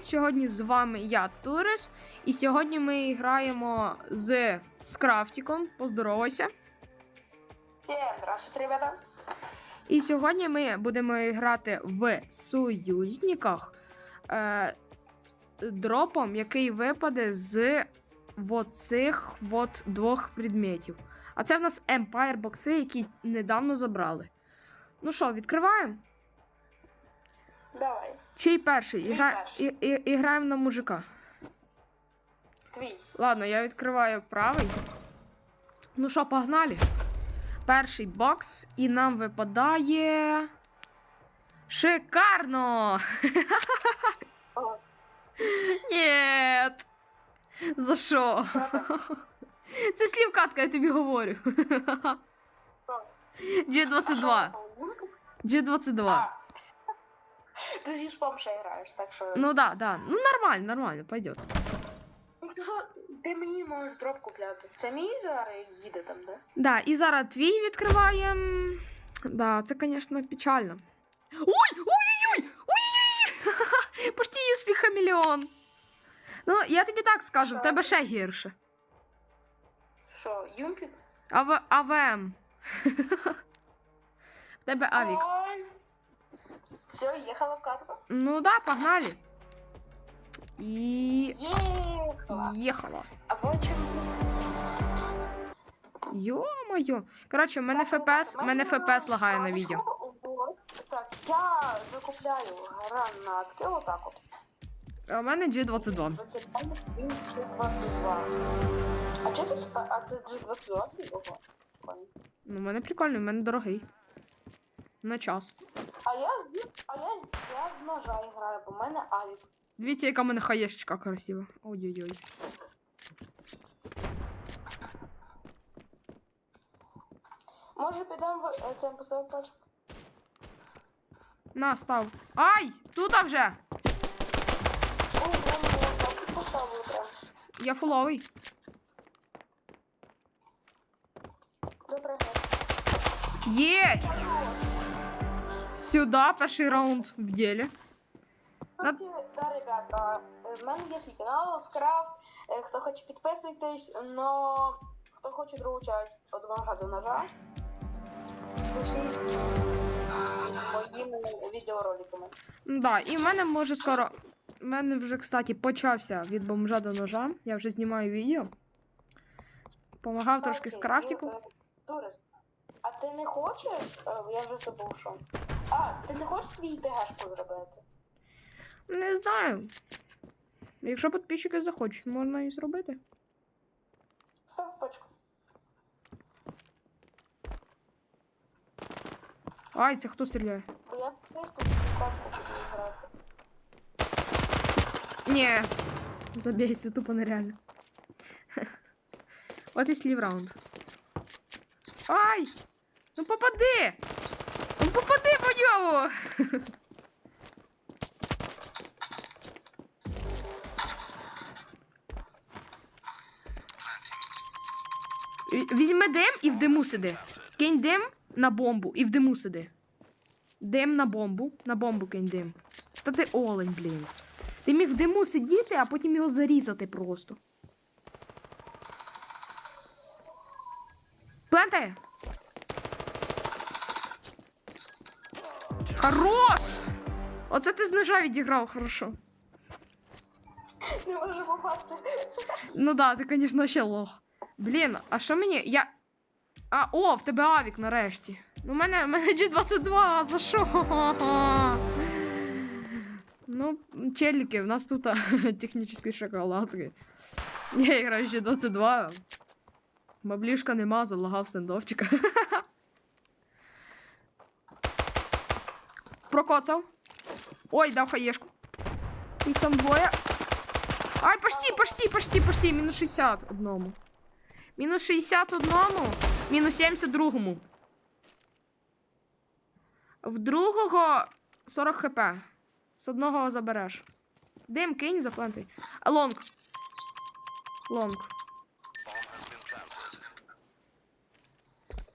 привіт! Сьогодні з вами я, Турис. І сьогодні ми граємо з Скрафтіком. Поздоровайся. Всем здравствуйте, ребята. І сьогодні ми будемо грати в союзниках е, дропом, який випаде з оцих от двох предметів. А це в нас Empire бокси, які недавно забрали. Ну що, відкриваємо? Давай, Чий перший? Мій Ігра... перший. І, і, і граємо на мужика. твій. Ладно, я відкриваю правий. Ну що, погнали. Перший бокс, і нам випадає. Шикарно! Нет! За що? Це слівкатка, я тобі говорю. G22. G22. А. Ти зі спом ще граєш, так що. Ну да, да. Ну нормально, нормально, пойдет. Ну, що, ти мені можеш дроп купляти. Це мій зараз їде там, да? Да, і зараз твій відкриваємо. Да, це, звісно, печально. Ой! Ой-ой-ой! Ой-ой-ой! Почти успіх хамелеон. Ну, я тобі так скажу, в тебе ще гірше. Що, юмпік? АВ... АВМ. В тебе авік. Ой. Все, їхала в катку. Ну да, погнали. І. Їхала. Їхала. А потім... Йо-моє. Коротше, в мене ФПС, в мене ФПС лагає на відео. Так, я закупляю гранатки, отак от. А в мене G22. Закидаємо він G22. А чи ти а це G22? Ну, в мене прикольно, в мене дорогий. На час. А я з а я, я з ножа граю, бо в мене авік. Дивіться, яка в мене хаєшечка красива. Ой-ой-ой. Може підемо в е, це поставив пачку? На, став. Ай! Тут вже! О, вон, так поставив прям. Я фуловий. Добре, Єсть! Сюда перший раунд в ділі. На- Да, ребята, е, в мене є свій канал, скрафт. Е, Хто хоче підписуйтесь, но хто хоче другу часть од ножа до ножа, пишіть моїми відеороликами. Да, і в мене може скоро. У мене вже, кстати, почався від бомжа до ножа. Я вже знімаю відео. Помагав трошки з Кстати, крафтіку. е, Турис, а ти не хочеш? е, Я вже забув, що. А, ти не хочеш свій ТГшку зробити? Не знаю. Якщо підписчики захочуть, можна і зробити. Став пачку. Ай, це хто стріляє? Бо я просто картку буду грати. Ні. Забей, це тупо нереально. От і слів раунд. Ай! Ну попади! Ньому! Візьми дим і в диму сиди. Кинь дим на бомбу і в диму сиди. Дим на бомбу, на бомбу кинь дим. Та ти олень, блін. Ти міг в диму сидіти, а потім його зарізати просто. З ножа відіграв хорошо. Не можу попасти. Ну да, ти, звісно, ще лох. Блін, а що мені? Я. А, о, в тебе авік нарешті. Ну, в мене, в мене G22, а за що? Ну, челіки, в нас тут технічні шоколадки. Я граю G22. Баблішка нема, залагав стендовчика. Прокоцав. Ой, дав хаєшку. Їх там двоє. Ай, почти, почти, почти, почти. Мінус 60 одному. Мінус 60 одному, мінус 70 другому. В другого 40 хп. З одного забереш. Дим, кинь, запланти. Лонг. Лонг.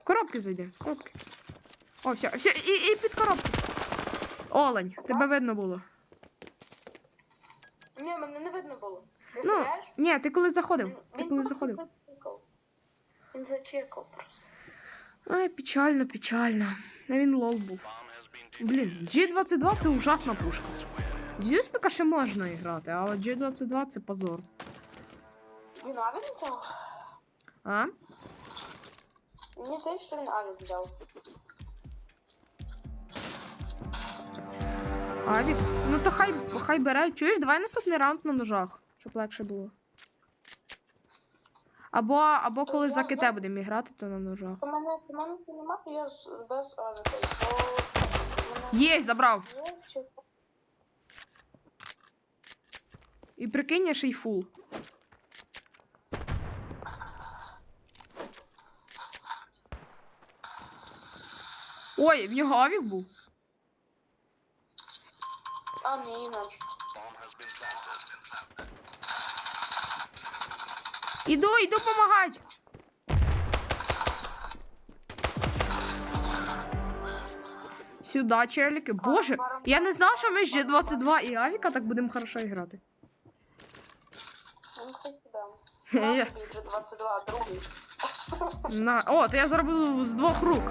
В коробки зайди. в Коробки. О, все, все, і, і під коробки. Олень, тебе видно було. мене не видно було. Ти Ну? Ні, ти коли заходив. Ти Він коли просто заходив. зачекав. Він зачекав просто. Ай, печально, печально. А він лол був. Блін, G22 це ужасна пушка. З Юспіка ще можна грати, а G22 це позор. Він авік взяв? А? Мені здається, що він авік взяв. Авік? Ну то хай, хай бере. Чуєш, давай наступний раунд на ножах, щоб легше було. Або, або коли за КТ будемо грати, то на ножах. У мене, це нема, то я з- без авіка. То Єй, забрав. І прикинь, я ще й фул. Ой, в нього авік був. А, ні, іначе. Іду, іду помагать. Сюда, челіки. Боже, я не знав, що ми з G22 і Авіка так будемо хорошо грати. Ну. Я- На вже 22, другий. На... О, то я зробив з двох рук.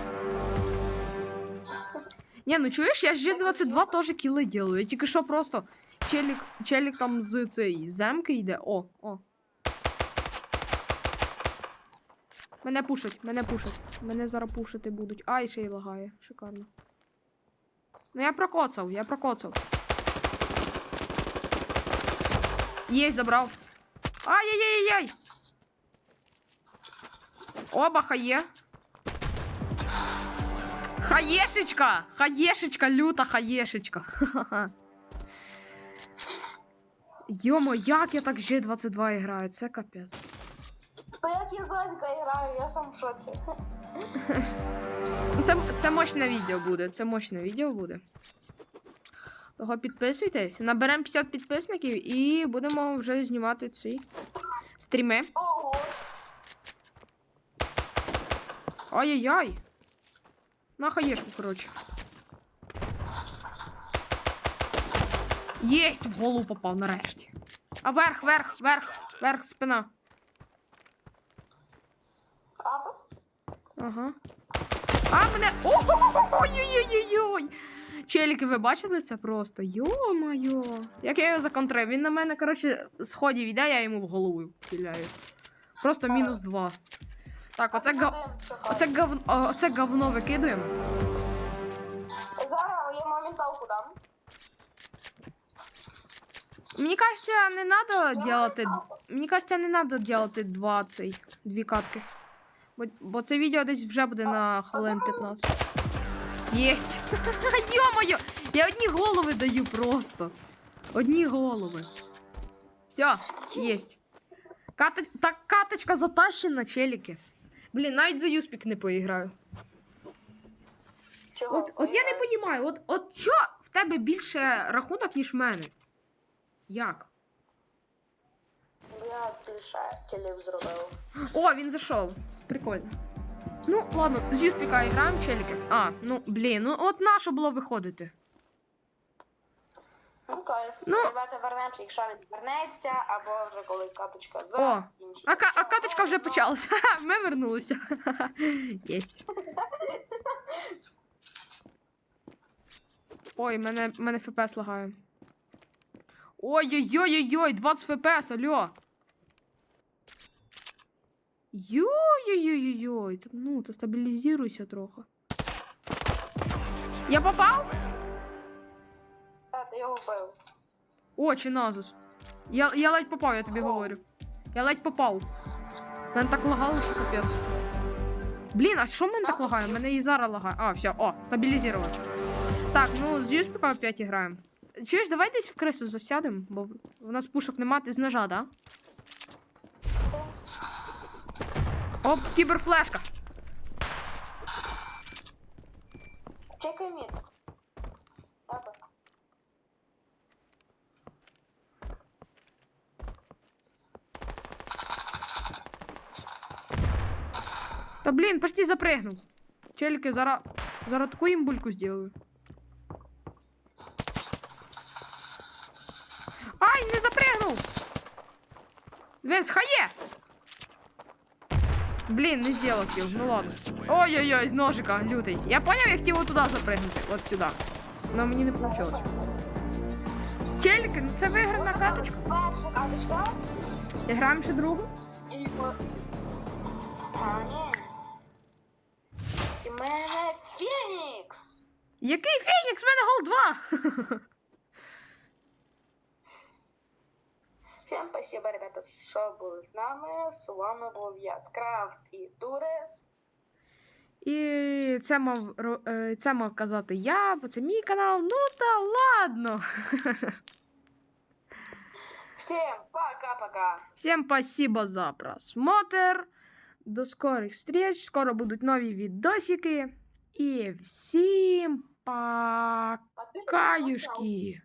Ні, ну чуєш, я з G22 теж кіли ділаю. Я тільки що просто челік, челік там з цієї земки йде. О, о. Мене пушать, мене пушать. Мене зараз пушити будуть. Ай, ще й лагає. Шикарно. Ну я прокоцав, я прокоцав. Єй, забрав. Ай-яй-яй-яй! Оба хає. Хаєшечка! Хаєшечка, люта хаєшечка. Йомо, як я так G22 граю, це капець. Та як я Зазіка граю, я сам в шоці. Це, це мощне відео буде. Це мощне відео буде. Того підписуйтесь. Наберемо 50 підписників і будемо вже знімати ці стріми. Ого, Ай-яй-яй. На хаєшку, коротше. Єсть, в голову попав нарешті. А верх, верх, верх, верх, спина. Ага. А, мене. Ой-ой-ой-ой-ой! Челіки, ви бачили це просто? Йо-моє. Як я його законтрив? Він на мене, коротше, сходів іде, я йому в голову стріляю. Просто мінус два. Так, оце, гав... оце, гав... оце говно викидуємо. Зараз я моменталку дам. Мені кажеться, не надо делати. Мені кажеться, не надо делати два цей, дві катки. Бо, бо це відео десь вже буде на хвилин 15. Єсть! Йо-моє! Я одні голови даю просто. Одні голови. Все, єсть. Ката... Так каточка затащена, челіки. Блін, навіть за Юспік не поіграю. Чого? От, от я не розумію, от, от що в тебе більше рахунок, ніж в мене? Як? Я більше кілів зробив. О, він зайшов. Прикольно. Ну, ладно, з Юспіка граємо челіки. А, ну блін, ну от на що було виходити. Ну, кайф. Ну. Давайте вернемося, якщо він вернеться, або вже коли каточка О, закінчиться. А, а каточка вже почалася. Ми вернулися. Єсть. Ой, мене, мене ФПС лагає. Ой-ой-ой-ой-ой, 20 ФПС, алло. Йой-ой-ой-ой, та ну, то стабілізируйся трохи. Я попав? Та, вбив. О, чи назус. Я, я ледь попав, я тобі говорю. Я ледь попав. Мене так лагало, що капець. Блін, а що мене так лагає? Мене і зараз лагає. А, все, о, стабілізував. Так, ну з Юспіка опять граємо. Чуєш, давай десь в крису засядемо, бо в нас пушок нема, ти з ножа, да? Оп, кіберфлешка. Чекай мід. Та блін, почти запригнув. Челіки, зараз, зараз таку імбульку зроблю. Ай, не запригнув! Дивись, хає! Блін, не сделал кіл, ну ладно. Ой-ой-ой, з ножика, лютий. Я поняв, я хотів туди запригнути, от сюди. Но мені не вийшло. Тільки, ну це виграна каточка. Перша каточка. І граємо ще другу. І ми... А, ні. Мене Фенікс. Який Фенікс? В мене гол 2. Всем спасибо, ребята, що були з нами. З вами був я, Скрафт і Турес. І це мав, е, це мав казати я, бо це мій канал. Ну та ладно. Всем пока-пока. Всем спасибо за просмотр. До скорых встреч. Скоро будуть нові відосики. І всім покаюшки.